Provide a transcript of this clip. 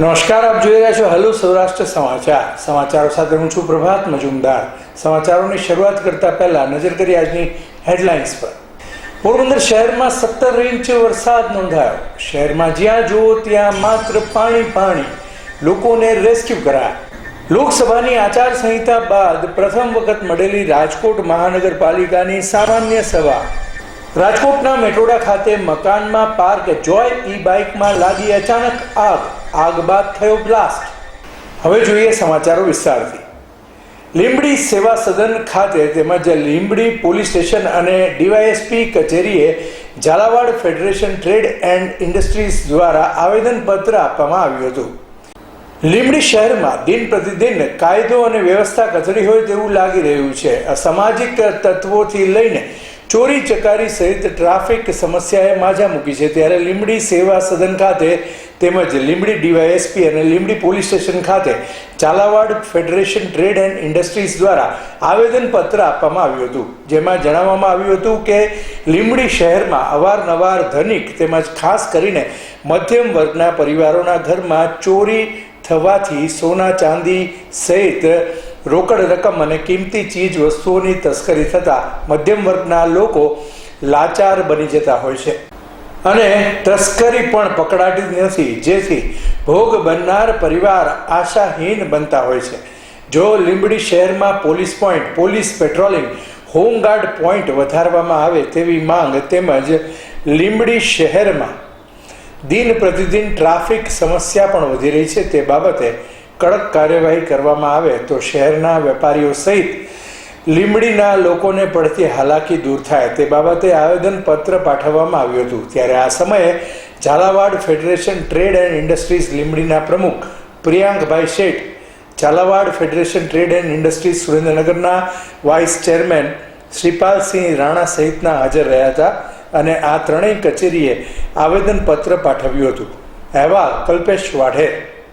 નમસ્કાર, આપ જોઈ રહ્યા છો હેલો સૌરાષ્ટ્ર સમાચાર. સમાચારો સાથે હું છું પ્રભાત મજુમદાર. સમાચારોની શરૂઆત કરતા પહેલા નજર કરી આજની હેડલાઇન્સ પર. પોરબંદર શહેરમાં સત્તર ઇંચ વરસાદ નોંધાયો. શહેરમાં જ્યાં જુઓ ત્યાં માત્ર પાણી પાણી. લોકોને રેસ્ક્યુ કરાયા. લોકસભાની આચારસંહિતા બાદ પ્રથમ વખત મળેલી રાજકોટ મહાનગરપાલિકાની સામાન્ય સભા. રાજકોટના મેટોડા ખાતે મકાનમાં પાર્ક જોય ઈ બાઇકમાં લાગી અચાનક આગ. આગ બાદ થયો બ્લાસ્ટ. હવે જોઈએ સમાચારો વિસ્તારથી. લીંબડી સેવા સદન ખાતે તેમજ લીંબડી પોલીસ સ્ટેશન અને ડીવાયએસપી કચેરીએ Zalawad federation trade and industries દ્વારા આવેદનપત્ર આપવામાં આવ્યું હતું. લીંબડી શહેરમાં દિન પ્રતિદિન કાયદો અને વ્યવસ્થા કથળી હોય તેવું લાગી રહ્યું છે. અસામાજિક તત્વોથી લઈને ચોરી ચકારી સહિત ટ્રાફિક સમસ્યાએ માજા મૂકી છે. ત્યારે લીંબડી સેવા સદન ખાતે તેમજ લીંબડી ડીવાયએસપી અને લીંબડી પોલીસ સ્ટેશન ખાતે Zalawad federation trade and industries દ્વારા આવેદનપત્ર આપવામાં આવ્યું હતું. જેમાં જણાવવામાં આવ્યું હતું કે લીંબડી શહેરમાં અવારનવાર ધનિક તેમજ ખાસ કરીને મધ્યમ વર્ગના પરિવારોના ઘરમાં ચોરી થવાથી સોના ચાંદી સહિત રોકડ રકમ અને કિંમતી ચીજ વસ્તુઓની તસ્કરી થતાં મધ્યમ વર્ગના લોકો લાચાર બની જતા હોય છે. અને તસ્કરી પણ પકડાતી નથી, જેથી ભોગ બનનાર પરિવાર આશાહીન બનતા હોય છે. જો લીંબડી શહેરમાં police point, police patrolling, home guard point વધારવામાં આવે તેવી માંગ તેમજ લીંબડી શહેરમાં દિન પ્રતિદિન ટ્રાફિક સમસ્યા પણ વધી રહી છે, તે બાબતે કડક કાર્યવાહી કરવામાં આવે તો શહેરના વેપારીઓ સહિત લીંબડીના લોકોને પડતી હાલાકી દૂર થાય તે બાબતે આવેદનપત્ર પાઠવવામાં આવ્યું હતું. ત્યારે આ સમયે Zalawad federation trade and industries લીંબડીના પ્રમુખ Priyankbhai Sheth, Zalawad federation trade and industries સુરેન્દ્રનગરના વાઇસ ચેરમેન શ્રીપાલસિંહ રાણા સહિતના હાજર રહ્યા હતા અને આ ત્રણેય કચેરીએ આવેદનપત્ર પાઠવ્યું હતું. અહેવાલ કલ્પેશ વાઢેર.